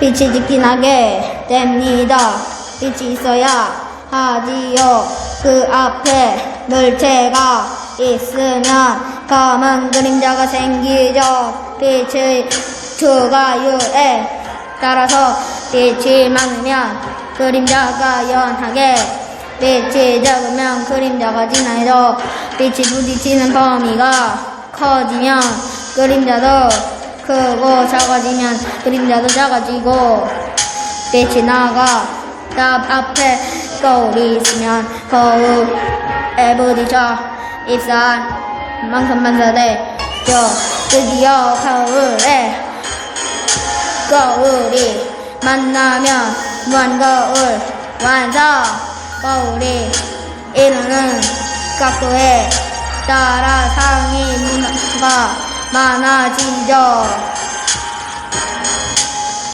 빛이 지키나게 됩니다. 빛이 있어야 하지요. 그 앞에 물체가 있으면 검은 그림자가 생기죠. 빛의 추가율에 따라서 빛이 많으면 그림자가 연하게 빛이 적으면 그림자가 진하죠. 빛이 부딪히는 범위가 커지면 그림자도 크고 작아지면 그림자도 작아지고 빛이 나가 답 앞에 거울이 있으면 거울에 부딪혀 입산 만큼 반사되죠. 드디어 거울에 거울이 만나면 무한거울 완성 거울이. 이루는 각도에 따라 상이 문화가 많아지죠